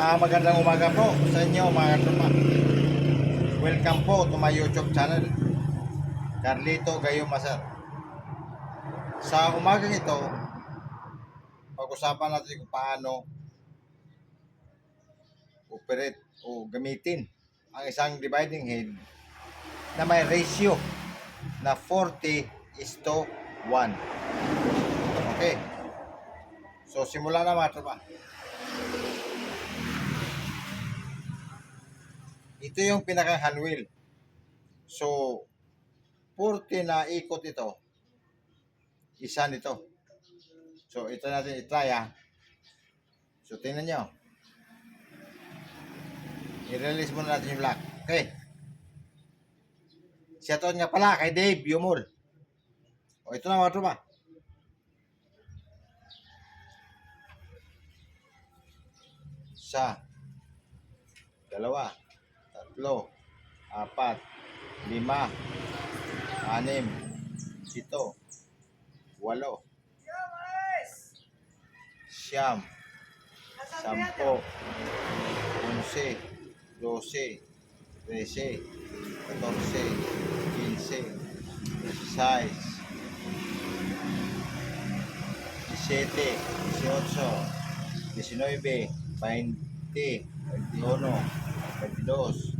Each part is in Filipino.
Ah, magandang umaga po sa inyo mga tropa. Welcome po to my YouTube channel. Carlito Gayo Masar. Sa umagang ito, pag-usapan natin kung paano operate o gamitin ang isang dividing head na may ratio na 40 is to 1. Okay. So, simula na mga tropa. Ito yung pinaka hand. So, 40 na ikot ito. Isa nito. So, ito natin itry ah. So, tingnan nyo. I-release muna natin yung lock. Okay. Shoutout nga pala kay Dave Yumol. O, ito na mga tropa. Isa. Dalawa tatlo, apat, lima, anim, sito, walo, siyam, sampo, onse, dose, trese, katorse, quince, dieciséis, diecisiete, dieciocho, diecinueve, veinte, veintiuno, 22,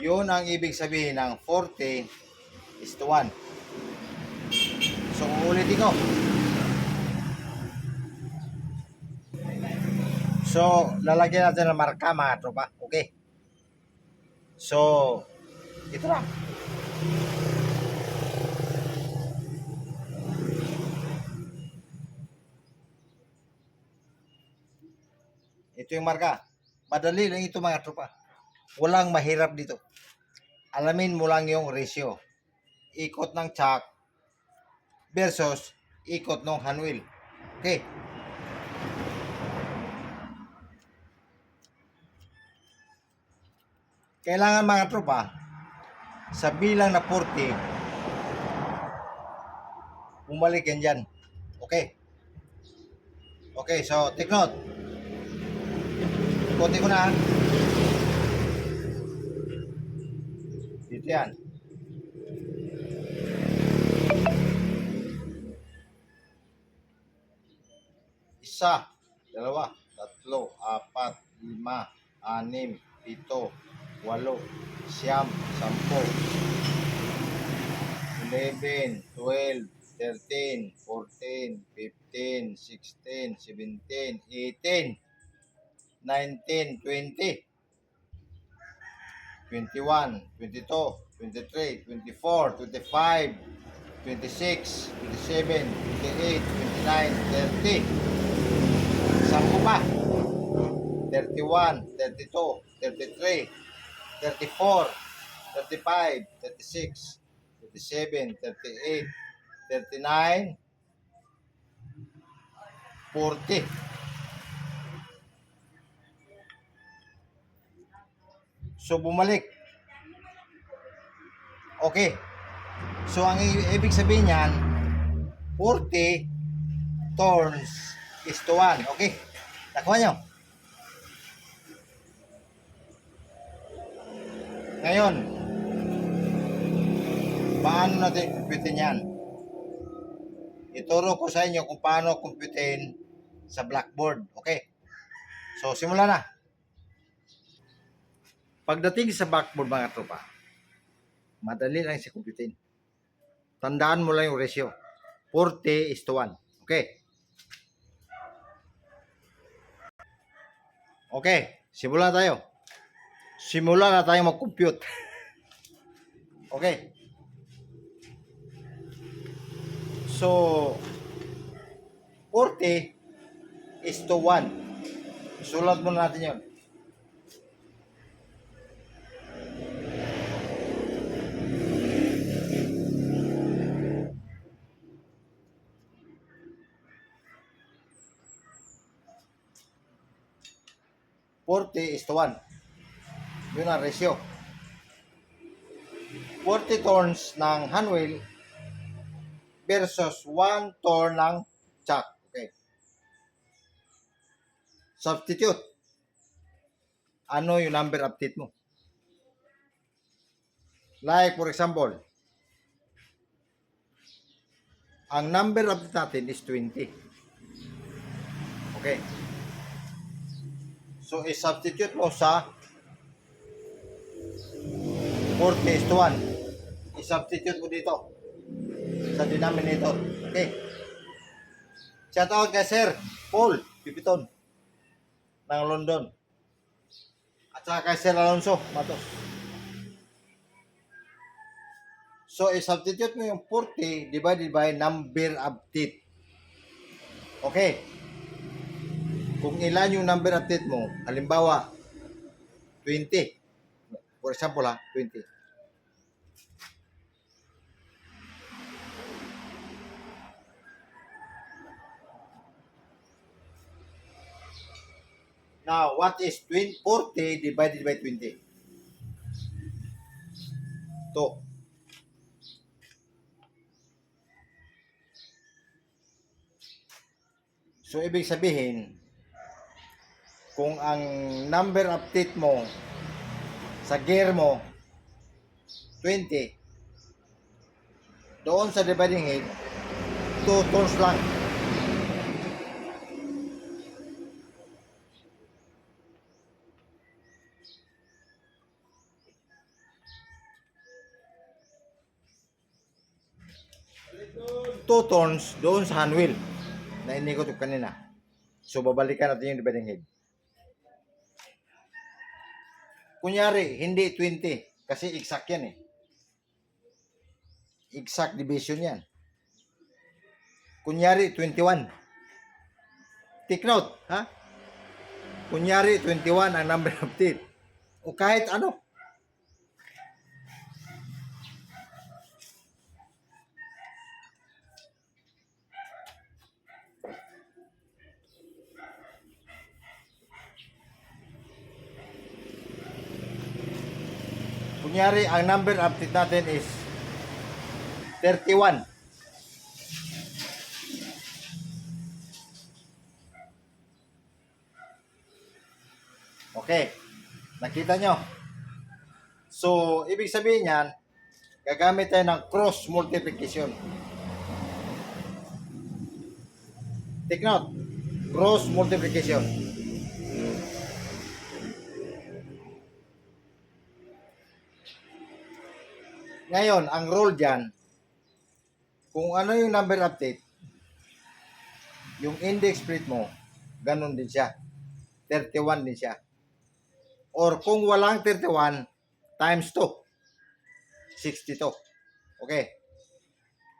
Yun ang ibig sabihin ng 40 is to 1. So, uulitin ko. So, lalagyan natin ng marka mga tropa. Okay. So, ito na. Ito yung marka. Madali lang ito mga tropa. Walang mahirap dito. Alamin mo lang yung ratio. Ikot ng chuck versus ikot ng handwheel. Okay. Kailangan mga tropa, sa bilang na 40, bumalik yan dyan. Okay. Okay, so take note. Ikotin ko na. Yan. Isa, dalawa, tatlo, apat, lima, anim, pito, walo, siyam, sampo, 11, 12, 13, 14, 15, 16, 17, 18, 19, 20, 21, 22, 23, 24, 25, 26, 27, 28, 29, 30. Sampu pa. 31, 32, 33, 34, 35, 36, 37, 38, 39, 40. So bumalik. Okay. So ang ibig sabihin niyan 40 turns is to 1. Okay. Nakuha nyo? Ngayon, paano natin kumputin yan? Ituro ko sa inyo kung paano kumputin sa blackboard. Okay? So, simula na. Pagdating sa blackboard mga tropa, madali lang siya kumputin. Tandaan mo lang yung ratio. 40 is to 1. Okay? Okay, simula tayo. Simula na tayo mag-compute. okay. So, 40 is to 1. Sulat muna natin yun. 40 is to 1. Yun ang ratio. 40 turns ng hand wheel versus 1 turn ng chuck. Okay. Substitute. Ano yung number update mo? Like for example, ang number update natin is 20. Okay. So, i-substitute mo sa 40 is to 1. I-substitute mo dito sa denominator. Okay. Shout out kay Sir Paul Pipiton ng London. At saka kay Sir Alonso Matos. So, i-substitute mo yung 40 divided by number of teeth. Okay. Kung ilan yung number of teeth mo, halimbawa, 20. For example ha, 20. Now, what is 20, 40 divided by 20? 2. So, ibig sabihin, kung ang number teeth mo sa gear mo 20 doon sa dividing head 2 turns lang two turns doon sa hand wheel na inikot ko kanina. So, babalikan natin yung dividing head. Kunyari, hindi 20. Kasi exact yan eh. Exact division yan. Kunyari, 21. Take note, ha? Kunyari, 21 ang number of teeth. O kahit ano. Kunyari, ang number teeth natin is 31. Okay. Nakita nyo? So, ibig sabihin yan, gagamit tayo ng cross multiplication. Take note. Cross multiplication. Ngayon, ang rule dyan, kung ano yung number update, yung index plate mo, ganun din siya. 31 din siya. Or kung walang 31, times 2. 62. Okay.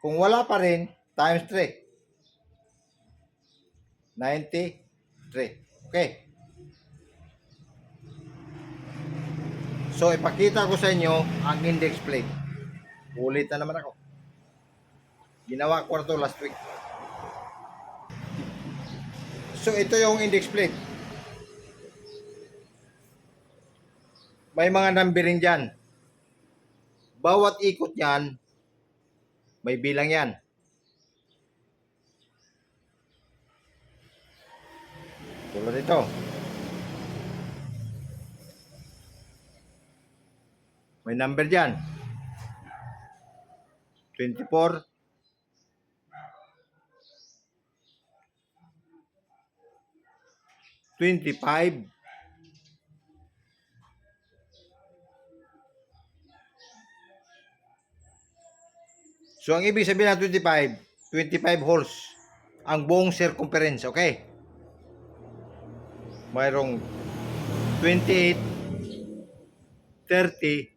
Kung wala pa rin, times 3. 93. Okay. So, ipakita ko sa inyo ang index plate. Ulit na naman ako. Ginawa ko to last week. So, ito yung index plate. May mga numbering dyan. Bawat ikot yan, may bilang yan. Tulad ito. May number dyan. 24. Twenty-five. So, ang ibig sabihin ng 25, 25 holes ang buong circumference, okay? Mayroong 28, 30,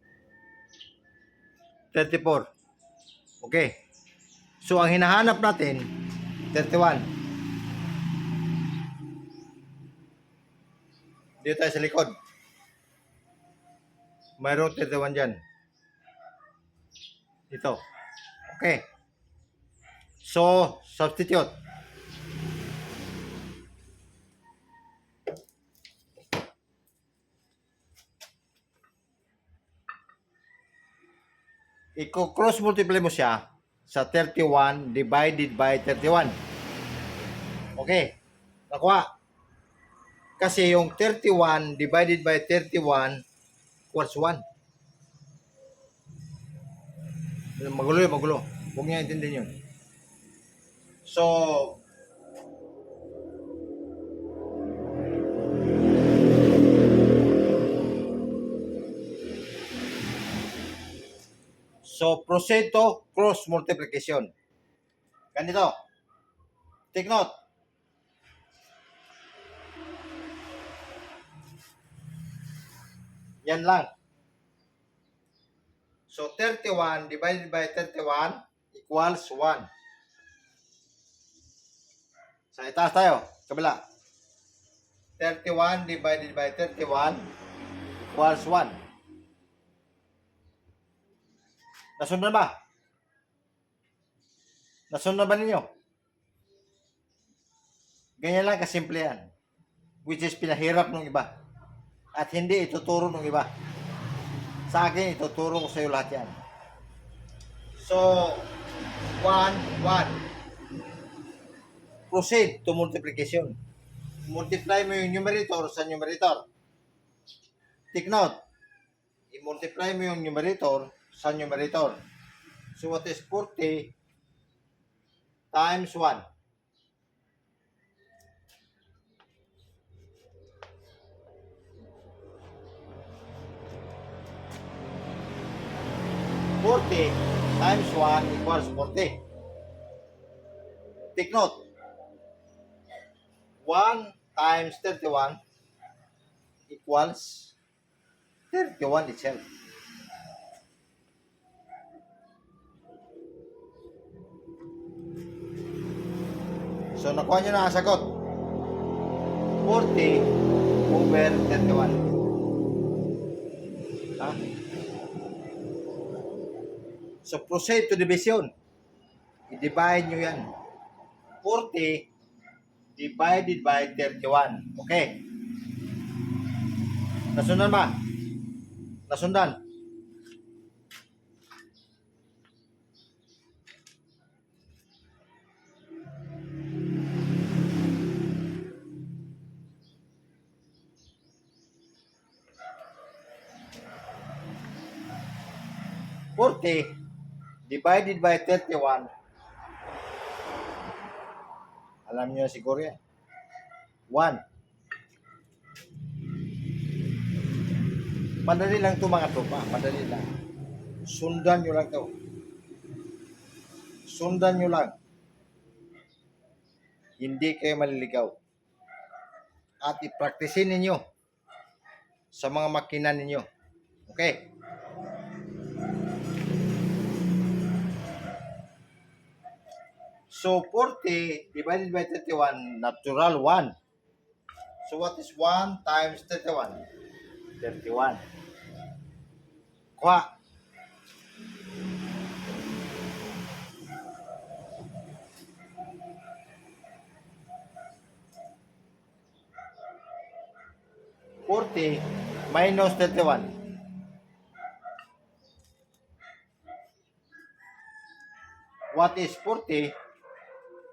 34. Okay. So, ang hinahanap natin, 31. Dito tayo sa likod. Mayroong 31 dyan. Ito. Okay. So, substitute. I-cross multiply mo siya sa 31 divided by 31. Okay. Nakuha. Kasi yung 31 divided by 31 equals 1. Magulo yun, magulo. Huwag niya intindihin yun. So, So, proceed to cross multiplication. Ganito. Take note. Yan lang. So, 31 divided by 31 equals 1. Sa itaas tayo. Kabila. 31 divided by 31 equals 1. Nasundan ba? Nasundan ba ninyo? Ganyan lang kasimple yan. Which is pinahirap ng iba. At hindi ituturo ng iba. Sa akin, ituturo ko sa iyo lahat yan. So, 1, 1. Proceed to multiplication. Multiply mo yung numerator sa numerator. Take note. I-multiply mo yung numerator sa numerator. So, what is 40 times 1? Forty times one equals forty. Take note. One times thirty-one equals thirty-one itself. So, nakuha nyo na ang sagot. 40 over 31. Ha? So, proceed to division. I-divide nyo yan. 40 divided by 31. Okay. Nasundan ba? Nasundan? Forty divided by 31. Alam niyo siguro yan. 1. Madali lang to mga tropa. Madali lang. Sundan nyo lang to. Sundan nyo lang. Hindi kayo maliligaw. At i-practicein ninyo sa mga makina ninyo. Okay? So 40 divided by 31, natural 1. So what is 1 times 31? 31. Kuha. Forty minus thirty-one. What is forty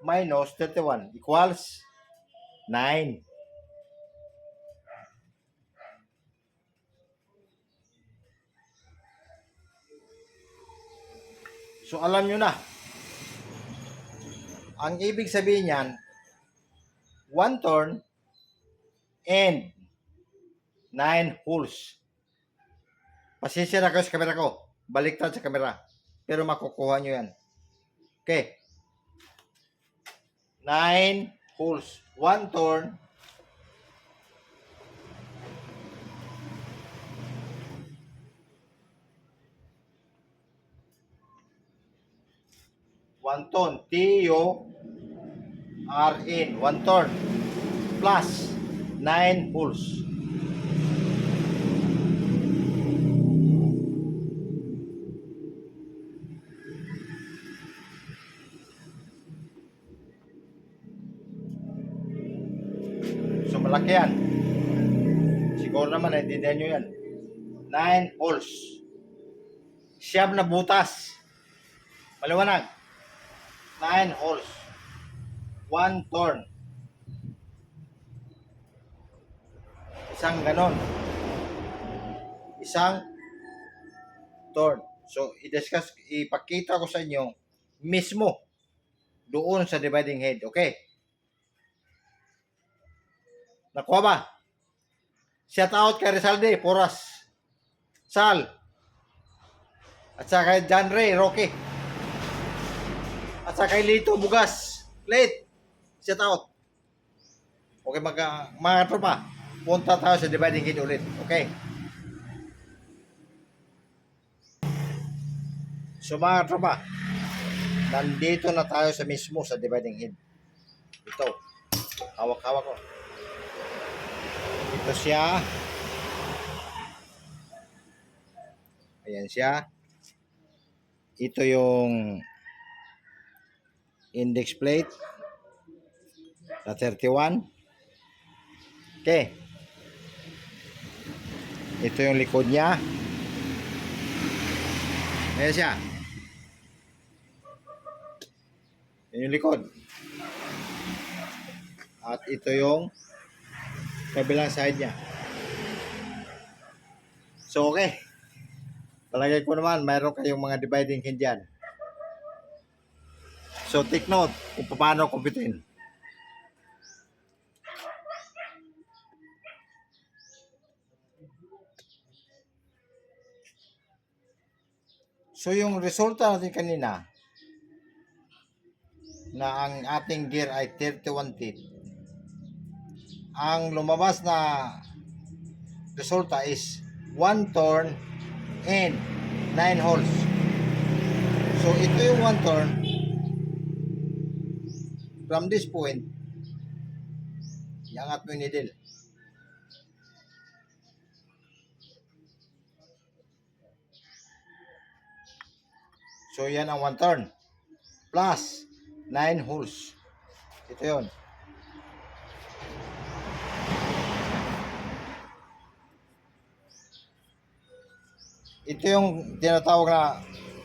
minus 31 equals 9. So alam nyo na. Ang ibig sabihin niyan, one turn and nine holes. Pasensya na kayo sa kamera ko. Baliktad sa kamera. Pero makukuha nyo yan. Okay. Nine holes. One turn. One turn. T-U-R-N. One turn. Plus nine holes. Naintindihan nyo yan. Nine holes. Siyam na butas. Maliwanag. Nine holes. One turn. Isang ganon. Isang turn. So, i-discuss, ipakita ko sa inyo mismo doon sa dividing head. Okay? Nakuha ba? Shout out kay Rizalde, Poras. Sal. At saka kay John Ray, Rocky. At saka kay Lito Bugas. Late. Shout out. Okay, mga, mga tropa. Punta tayo sa dividing head ulit. Okay? So mga tropa, nandito na tayo sa mismo sa dividing head. Ito. Hawak-hawak ko. Ito siya. Ayan siya. Ito yung index plate na 31. Okay. Ito yung likod niya. Ayan siya. Yan yung likod. At ito yung kabilang side niya. So, okay. Palagay ko naman, mayroon kayong mga dividing hand dyan. So, take note kung paano kumpitin. So, yung resulta natin kanina, na ang ating gear ay 31 teeth. Ang lumabas na resulta is 1 turn and 9 holes. So ito yung 1 turn from this point iangat mo yung needle. So yan ang 1 turn plus 9 holes. Ito yon. Ito yung tinatawag na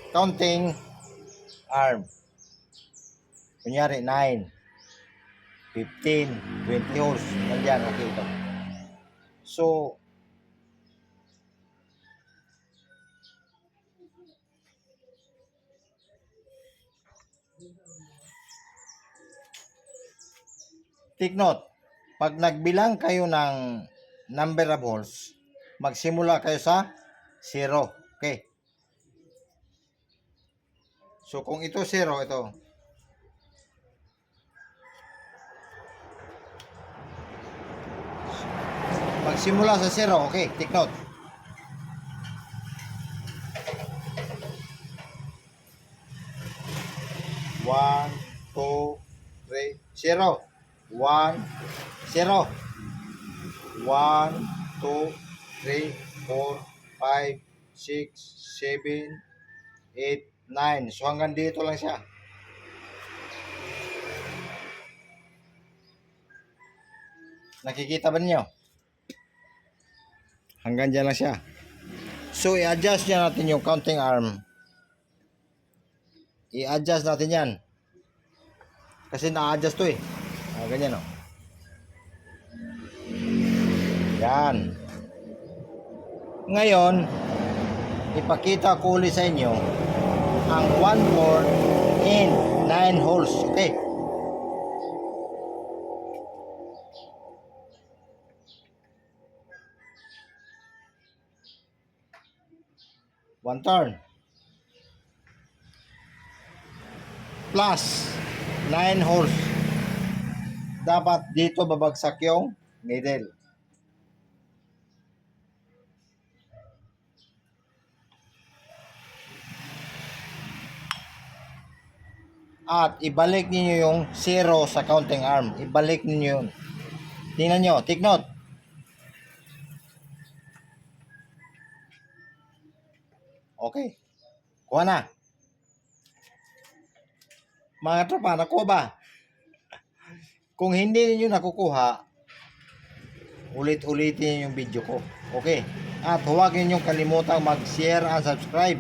counting arm. Kunyari, 9, 15, 20 holes. Nandiyan, nakita. So, take note, pag nagbilang kayo ng number of holes, magsimula kayo sa 0. Okay. So, kung ito 0, ito. Magsimula sa 0. Okay, take note. One, two, three, zero. One, zero. One, two, three, four, five, six, seven, eight, nine. So hanggang dito lang siya. Nakikita ba niyo? Hanggang dyan lang siya. So i-adjust niya natin yung counting arm. I-adjust natin yan. Kasi na-adjust to eh. Ah, ganyan o. Yan. Ngayon, ipakita ko ulit sa inyo ang 1 board in 9 holes. Okay. One turn. Plus 9 holes. Dapat dito babagsak yung needle. At ibalik ninyo yung zero sa counting arm. Ibalik ninyo yun. Tingnan nyo. Take note. Okay. Kuha na. Mga tropa, nakuha ba? Kung hindi ninyo nakukuha, ulit-ulitin yung video ko. Okay. At huwag ninyong kalimutang mag-share and subscribe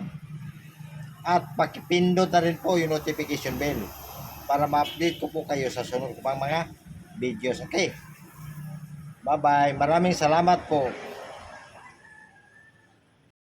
At pakipindot na rin po yung notification bell para ma-update ko po kayo sa sunod ko pang mga videos. Okay? Bye-bye. Maraming salamat po.